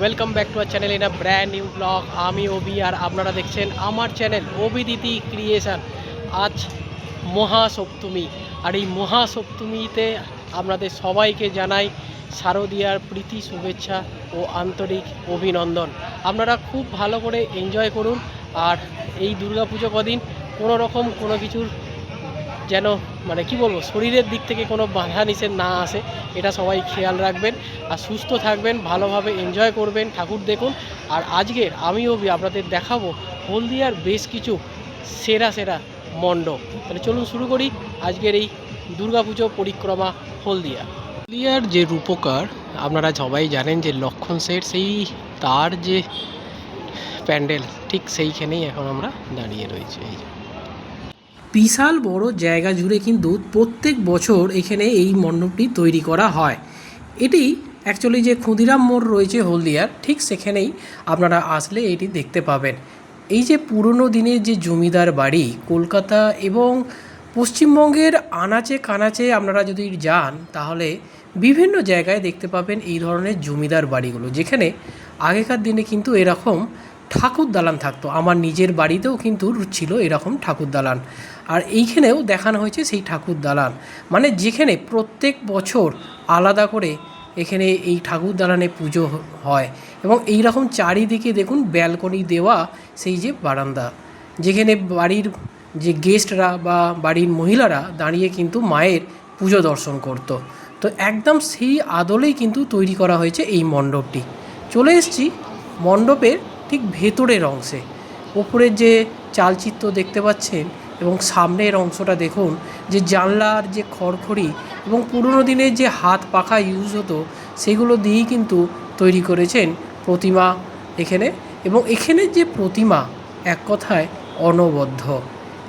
Back to our channel in brand new vlog আমি ওবি আর আপনারা দেখছেন আমার চ্যানেল অবিদিতি ক্রিয়েশন আজ মহাসপ্তমী। আর এই মহাসপ্তমীতে আপনাদের সবাইকে জানাই শারদীয়ার প্রীতি, শুভেচ্ছা ও আন্তরিক অভিনন্দন। আপনারা খুব ভালো করে এনজয় করুন। আর এই দুর্গাপুজো কদিন কোনো রকম কোনো কিছুর যেন মানে কি বলব, শরীরের দিক থেকে কোনো বাধা নিষেধ না আসে, এটা সবাই খেয়াল রাখবেন। আর সুস্থ থাকবেন, ভালোভাবে এনজয় করবেন, ঠাকুর দেখুন। আর আজকের আমিও আপনাদের দেখাবো হলদিয়ার বেশ কিছু সেরা সেরা মণ্ডপ। তাহলে চলুন শুরু করি আজকের এই দুর্গাপুজো পরিক্রমা হলদিয়া। হলদিয়ার যে রূপকার, আপনারা সবাই জানেন যে লক্ষণ সেট সেই তার যে প্যান্ডেল, ঠিক সেইখানেই এখন আমরা দাঁড়িয়ে রয়েছি। এই যে বিশাল বড় জায়গা জুড়ে কিন্তু প্রত্যেক বছর এখানে এই মণ্ডপটি তৈরি করা হয়। এটি অ্যাকচুয়ালি যে ক্ষুদিরাম মোড় রয়েছে হলদিয়ার, ঠিক সেখানেই আপনারা আসলে এটি দেখতে পাবেন। এই যে পুরনো দিনের যে জমিদার বাড়ি, কলকাতা এবং পশ্চিমবঙ্গের আনাচে কানাচে আপনারা যদি যান, তাহলে বিভিন্ন জায়গায় দেখতে পাবেন এই ধরনের জমিদার বাড়িগুলো। যেখানে আগেকার দিনে কিন্তু এরকম ঠাকুর দালান থাকতো। আমার নিজের বাড়িতেও কিন্তু ছিল এরকম ঠাকুর দালান আর এইখানেও দেখানো হয়েছে সেই ঠাকুর দালান মানে যেখানে প্রত্যেক বছর আলাদা করে এখানে এই ঠাকুর দালানে পুজো হয়। এবং এই রকম চারিদিকে দেখুন ব্যালকনি দেওয়া সেই যে বারান্দা। যেখানে বাড়ির যে গেস্টরা বা বাড়ির মহিলারা দাঁড়িয়ে কিন্তু মায়ের পুজো দর্শন করতো। তো একদম সেই আদলেই কিন্তু তৈরি করা হয়েছে এই মণ্ডপটি। চলে এসেছি মণ্ডপের ভেতরের অংশে। ওপরের যে চালচিত্র দেখতে পাচ্ছেন এবং সামনের অংশটা দেখুন, যে জানলার যে খড়খড়ি এবং পুরনো দিনের যে হাত পাখা ইউজ হতো, সেগুলো দিয়েই কিন্তু তৈরি করেছেন প্রতিমা এখানে। এবং এখানে যে প্রতিমা, এক কথায় অনবদ্য।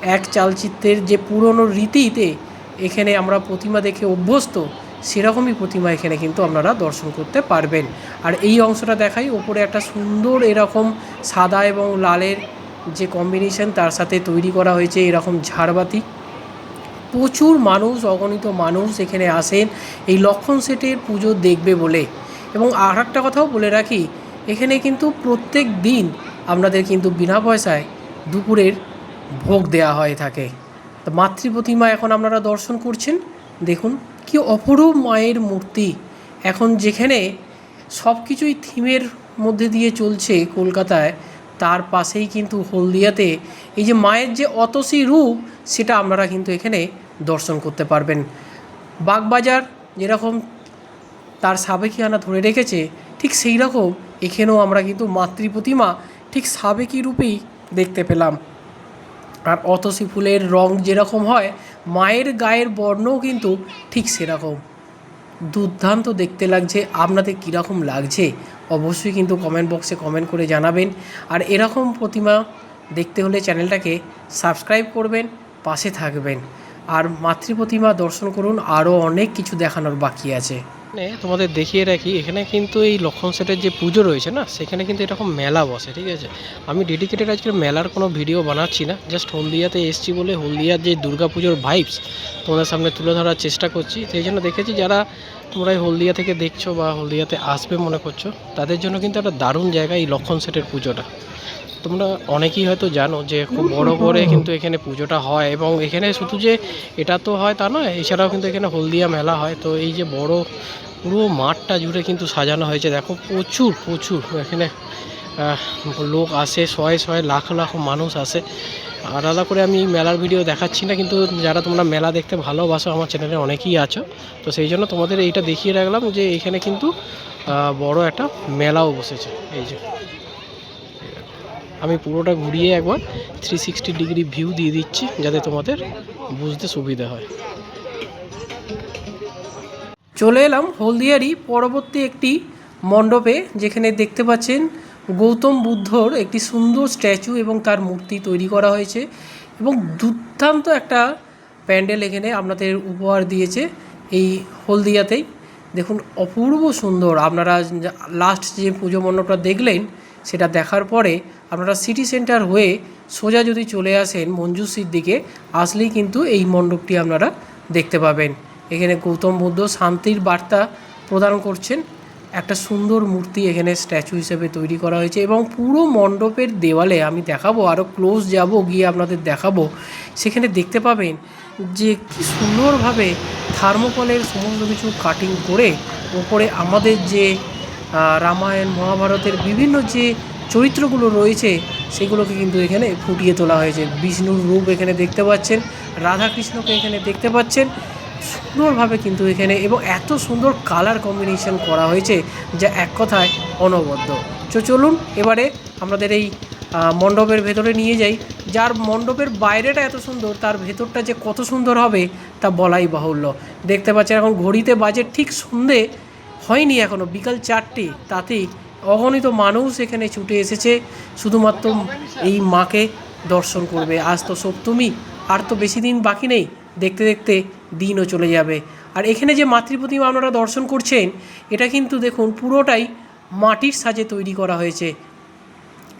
এক চালচিত্রের যে পুরনো রীতিতে এখানে আমরা প্রতিমা দেখে অভ্যস্ত সেরকমই প্রতিমা এখানে কিন্তু আপনারা দর্শন করতে পারবেন। আর এই অংশটা দেখাই, ওপরে একটা সুন্দর এরকম সাদা এবং লালের যে কম্বিনেশন তার সাথে তৈরি করা হয়েছে এরকম ঝাড়বাতি। প্রচুর মানুষ, অগণিত মানুষ এখানে আসেন, এই লক্ষণ সেটের পুজো দেখবে বলে। এবং আর একটা কথাও বলে রাখি, এখানে কিন্তু প্রত্যেক দিন আপনাদের কিন্তু বিনা পয়সায় দুপুরের ভোগ দেওয়া হয়ে থাকে। তো মাতৃ প্রতিমা এখন আপনারা দর্শন করছেন, দেখুন। কি অপরূপ মায়ের মূর্তি? এখন যেখানে সব কিছুই থিমের মধ্যে দিয়ে চলছে কলকাতায়, তার পাশেই কিন্তু হলদিয়াতে এই যে মায়ের যে অতসী রূপ, সেটা আপনারা কিন্তু এখানে দর্শন করতে পারবেন। বাগবাজার যেরকম তার সাবেকিয়ানা ধরে রেখেছে, ঠিক সেই রকম এখানেও আমরা কিন্তু মাতৃ প্রতিমা ঠিক সাবেকি রূপেই দেখতে পেলাম। আর অতসী ফুলের রং যেরকম হয় মায়ের গায়ের বর্ণও কিন্তু ঠিক সেরকম। দুর্দান্ত দেখতে লাগছে, আপনাদের কীরকম লাগছে, অবশ্যই কিন্তু কমেন্ট বক্সে কমেন্ট করে জানাবেন। আর এরকম প্রতিমা দেখতে হলে চ্যানেলটাকে সাবস্ক্রাইব করবেন, পাশে থাকবেন। আর মাতৃ প্রতিমা দর্শন করুন, আরও অনেক কিছু দেখানোর বাকি আছে। তোমাদের দেখিয়ে রাখি, এখানে কিন্তু এই লক্ষণ সেটের যে পুজো রয়েছে না, সেখানে কিন্তু এরকম মেলা বসে, ঠিক আছে? আমি ডেডিকেটেড আজকে মেলার কোনো ভিডিও বানাচ্ছি না জাস্ট হলদিয়াতে এসছি বলে হলদিয়ার যে দুর্গা পুজোর ভাইবস তোমাদের সামনে তুলে ধরার চেষ্টা করছি। সেই জন্য দেখেছি যারা তোমরা এই হলদিয়া থেকে দেখছ বা হলদিয়াতে আসবে মনে করছ, তাদের জন্য কিন্তু একটা দারুণ জায়গা এই লক্ষণ সেটের পুজোটা। তোমরা অনেকেই হয়তো জানো যে খুব বড় করে কিন্তু এখানে পুজোটা হয় এবং এখানে শুধু যে এটা তো হয় তা নয়, এছাড়াও কিন্তু এখানে হলদিয়া মেলা হয়। তো এই যে বড় পুরো মাঠটা জুড়ে কিন্তু সাজানো হয়েছে। দেখো প্রচুর প্রচুর এখানে লোক আসে, শয়ে শয়ে লাখ লাখ মানুষ আসে। আলাদা করে আমি মেলার ভিডিও দেখাচ্ছি না, কিন্তু যারা তোমরা মেলা দেখতে ভালোবাসো, আমার চ্যানেলে অনেকেই আছো। তো সেই জন্য তোমাদের এইটা দেখিয়ে রাখলাম যে এখানে কিন্তু বড় একটা মেলাও বসেছে। এই যে। আমি পুরোটা ঘুরিয়ে একবার থ্রি সিক্সটি ডিগ্রি ভিউ দিয়ে দিচ্ছি, যাতে তোমাদের বুঝতে সুবিধা হয়। চলে এলাম হলদিয়ারই পরবর্তী একটি মণ্ডপে, যেখানে দেখতে পাচ্ছেন গৌতম বুদ্ধর একটি সুন্দর স্ট্যাচু এবং তার মূর্তি তৈরি করা হয়েছে এবং দুর্দান্ত একটা প্যান্ডেল এখানে আপনাদের উপহার দিয়েছে এই হলদিয়াতেই। দেখুন, অপূর্ব সুন্দর। আপনারা লাস্ট যে পুজো মণ্ডপটা দেখলেন, সেটা দেখার পরে আপনারা সিটি সেন্টার হয়ে সোজা যদি চলে আসেন মঞ্জুশ্রীর দিকে, আসলেই কিন্তু এই মণ্ডপটি আপনারা দেখতে পাবেন। এখানে গৌতম বুদ্ধ শান্তির বার্তা প্রদান করছেন। একটা সুন্দর মূর্তি এখানে স্ট্যাচু হিসেবে তৈরি করা হয়েছে এবং পুরো মণ্ডপের দেওয়ালে আমি দেখাবো আরও ক্লোজ যাব, গিয়ে আপনাদের দেখাবো। সেখানে দেখতে পাবেন যে কি সুন্দরভাবে থার্মোকলের সমস্ত কিছু কাটিং করে, ওপরে আমাদের যে রামায়ণ, মহাভারতের বিভিন্ন যে চরিত্রগুলো রয়েছে, সেগুলোকে কিন্তু এখানে ফুটিয়ে তোলা হয়েছে। বিষ্ণুর রূপ এখানে দেখতে পাচ্ছেন, রাধাকৃষ্ণকে এখানে দেখতে পাচ্ছেন। সুন্দরভাবে কিন্তু এখানে এবং এত সুন্দর কালার কম্বিনেশন করা হয়েছে যা এক কথায় অনবদ্য। তো চলুন এবারে আমাদের এই মণ্ডপের ভেতরে নিয়ে যাই। যার মণ্ডপের বাইরেটা এত সুন্দর, তার ভেতরটা যে কত সুন্দর হবে তা বলাই বাহুল্য। দেখতে পাচ্ছেন এখন ঘড়িতে বাজে ঠিক সন্ধে হয়নি এখনও বিকাল চারটে। তাতেই অগণিত মানুষ এখানে ছুটে এসেছে, শুধুমাত্র এই মাকে দর্শন করবে। আজ তো সপ্তমী আর তো বেশি দিন বাকি নেই। দেখতে দেখতে দিনও চলে যাবে। আর এখানে যে মাতৃপ্রতিমা আপনারা দর্শন করছেন, এটা কিন্তু দেখুন পুরোটাই মাটির সাজে তৈরি করা হয়েছে।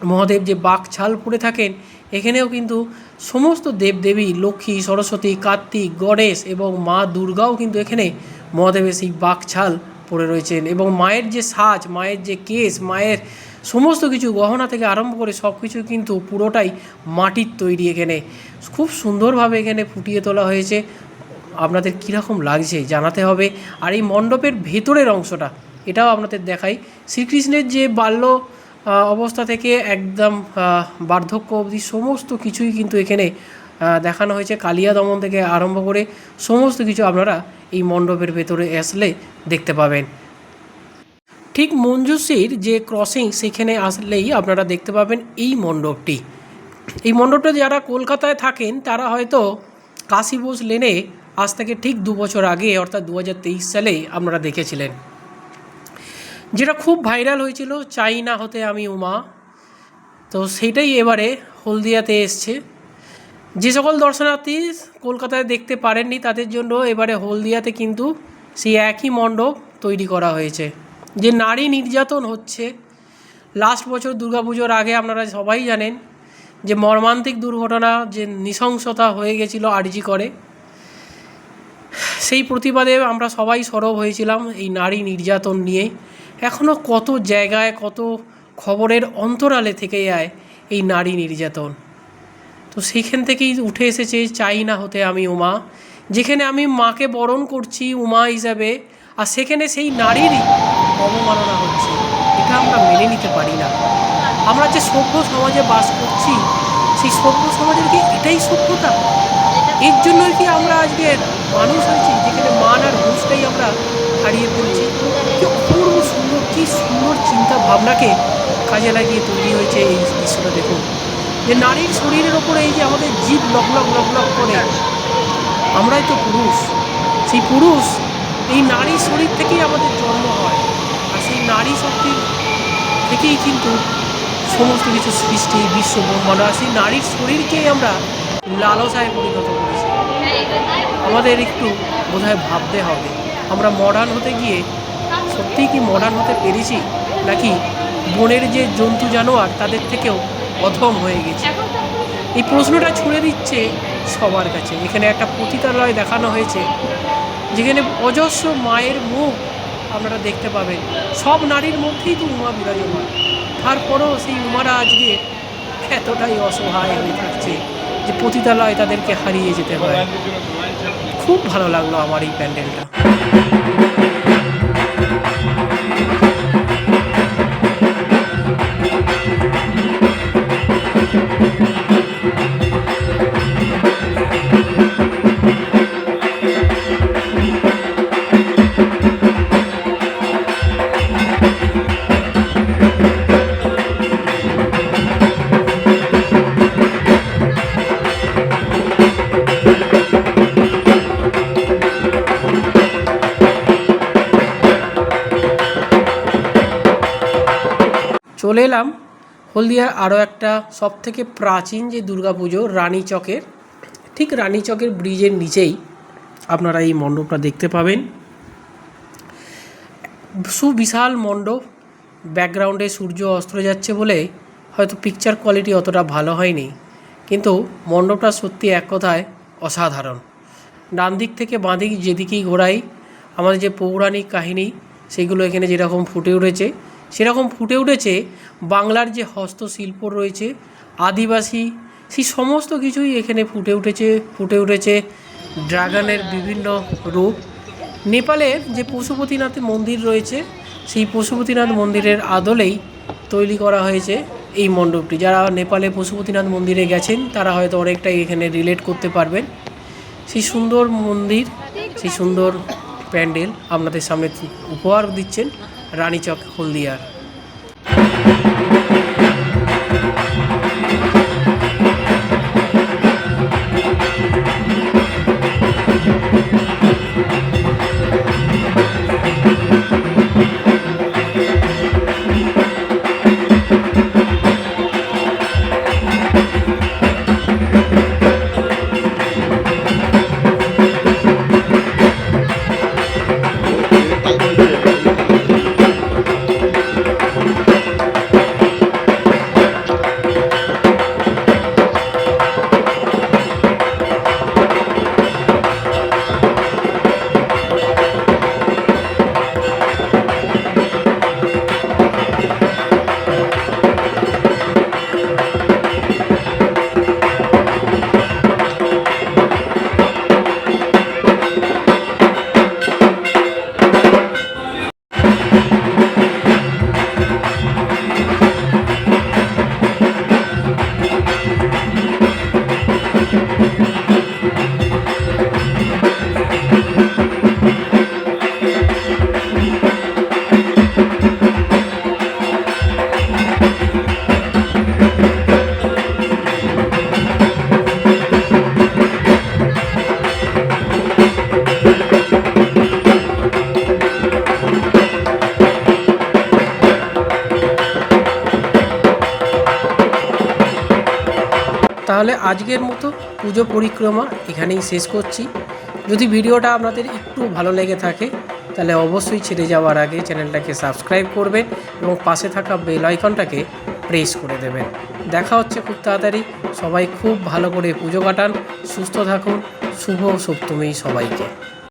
মহাদেব যে বাঘ ছাল পরে থাকেন, এখানেও কিন্তু সমস্ত দেবদেবী, লক্ষ্মী, সরস্বতী, কার্তিক, গণেশ এবং মা দুর্গাও কিন্তু এখানে মহাদেবের সেই বাঘ ছাল পরে রয়েছেন এবং মায়ের যে সাজ, মায়ের যে কেস মায়ের সমস্ত কিছু গহনা থেকে আরম্ভ করে সব কিছু কিন্তু পুরোটাই মাটির তৈরি এখানে। খুব সুন্দরভাবে এখানে ফুটিয়ে তোলা হয়েছে। আপনাদের কীরকম লাগছে জানাতে হবে। আর এই মণ্ডপের ভেতরের অংশটা, এটাও আপনাদের দেখাই। শ্রীকৃষ্ণের যে বাল্য অবস্থা থেকে একদম বার্ধক্য অবধি সমস্ত কিছুই কিন্তু এখানে দেখানো হয়েছে কালিয়া দমন থেকে আরম্ভ করে সমস্ত কিছু আপনারা এই মণ্ডপের ভেতরে আসলে দেখতে পাবেন। ঠিক মঞ্জুশ্রীর যে ক্রসিং সেখানে আসলেই আপনারা দেখতে পাবেন এই মণ্ডপটি। এই মণ্ডপটা যারা কলকাতায় থাকেন, তারা হয়তো কাশী বোস লেনে আজ থেকে ঠিক দু বছর আগে, অর্থাৎ দু হাজার তেইশ সালে আপনারা দেখেছিলেন। যেটা খুব ভাইরাল হয়েছিল, চাইনা হতে আমি উমা। তো সেটাই এবারে হলদিয়াতে এসছে। যে সকল দর্শনার্থী কলকাতায় দেখতে পারেননি, তাদের জন্য এবারে হলদিয়াতে কিন্তু সেই একই মণ্ডপ তৈরি করা হয়েছে। যে নারী নির্যাতন হচ্ছে লাস্ট বছর দুর্গাপুজোর আগে আপনারা সবাই জানেন যে মর্মান্তিক দুর্ঘটনা, যে নৃশংসতা হয়ে গেছিল আরজি করে। সেই প্রতিবাদে আমরা সবাই সরব হয়েছিলাম এই নারী নির্যাতন নিয়ে। এখনও কত জায়গায়, কত খবরের অন্তরালে থেকে যায় এই নারী নির্যাতন। তো সেইখান থেকেই উঠে এসেছে, চাই না হতে আমি উমা। যেখানে আমি মাকে বরণ করছি উমা হিসাবে, আর সেখানে সেই নারীরই অবমাননা হচ্ছে। এটা আমরা মেনে নিতে পারি না। আমরা যে সভ্য সমাজে বাস করছি, সেই সভ্য সমাজের কি এটাই সভ্যতা? এর জন্যই কি আমরা আজকে মানুষ হয়েছি, যেখানে মান আর হুঁশটাই আমরা হারিয়ে ফেলছি? কি অপূর্ব সুন্দর, কি সুন্দর চিন্তা ভাবনাকে কাজে লাগিয়ে তৈরি হয়েছে এই দৃশ্যটা দেখুন। যে নারীর শরীরের ওপরে এই যে আমাদের জীব লকলক লকলক করে, আমরাই তো পুরুষ। সেই পুরুষ, এই নারীর শরীর থেকেই আমাদের জন্ম হয়। আর সেই নারী শক্তির থেকেই কিন্তু সমস্ত কিছু সৃষ্টি বিশ্ব ব্রহ্মাণ্ড। আর সেই নারীর শরীরকেই আমরা লালসায় পরিণত করেছি। আমাদের একটু বোধহয় ভাবতে হবে, আমরা মডার্ন হতে গিয়ে সত্যিই কি মডার্ন হতে পেরেছি? নাকি বনের যে জন্তু জানোয়ার, তাদের থেকেও অধম হয়ে গেছে। এই প্রশ্নটা ছুড়ে দিচ্ছে সবার কাছে। এখানে একটা পতিতালয় দেখানো হয়েছে, যেখানে অজস্র মায়ের মুখ আপনারা দেখতে পাবেন। সব নারীর মধ্যেই তো উমা বিরাজমান। তারপরেও সেই উমারা আজকে এতটাই অসহায় হয়ে থাকছে যে পতিতালয় তাদেরকে হারিয়ে যেতে হয়। খুব ভালো লাগল আমার এই প্যান্ডেলটা। চলে এলাম হলদিয়ার আরও একটা সব থেকে প্রাচীন যে দুর্গাপুজো, রানী চকের। ঠিক রানী চকের ব্রিজের নিচেই আপনারা এই মণ্ডপটা দেখতে পাবেন। সুবিশাল মণ্ডপ। ব্যাকগ্রাউন্ডে সূর্য অস্ত যাচ্ছে বলে হয়তো পিকচার কোয়ালিটি অতটা ভালো হয়নি। কিন্তু মণ্ডপটা সত্যি এক কথায় অসাধারণ। ডান দিক থেকে বাঁ দিক যেদিকেই ঘোরাই, আমাদের যে পৌরাণিক কাহিনী, সেগুলো এখানে যেরকম ফুটে উঠেছে সেরকম ফুটে উঠেছে বাংলার যে হস্তশিল্প রয়েছে, আদিবাসী, সেই সমস্ত কিছুই এখানে ফুটে উঠেছে ফুটে উঠেছে। ড্রাগনের বিভিন্ন রূপ। নেপালের যে পশুপতিনাথ মন্দির রয়েছে, সেই পশুপতিনাথ মন্দিরের আদলেই তৈরি করা হয়েছে এই মণ্ডপটি। যারা নেপালে পশুপতিনাথ মন্দিরে গেছেন, তারা হয়তো অনেকটাই এখানে রিলেট করতে পারবেন। সেই সুন্দর মন্দির, সেই সুন্দর প্যান্ডেল আপনাদের সামনে উপহার দিচ্ছেন। রানীচক হলদিয়ার। তাহলে আজকের মতো পুজো পরিক্রমা এখানেই শেষ করছি। যদি ভিডিওটা আপনাদের একটু ভালো লেগে থাকে, তাহলে অবশ্যই ছেড়ে যাওয়ার আগে চ্যানেলটাকে সাবস্ক্রাইব করবেন এবং পাশে থাকা বেল আইকনটাকে প্রেস করে দেবেন। দেখা হচ্ছে খুব তাড়াতাড়ি। সবাই খুব ভালো করে পুজো কাটান, সুস্থ থাকুন। শুভ সপ্তমী সবাইকে।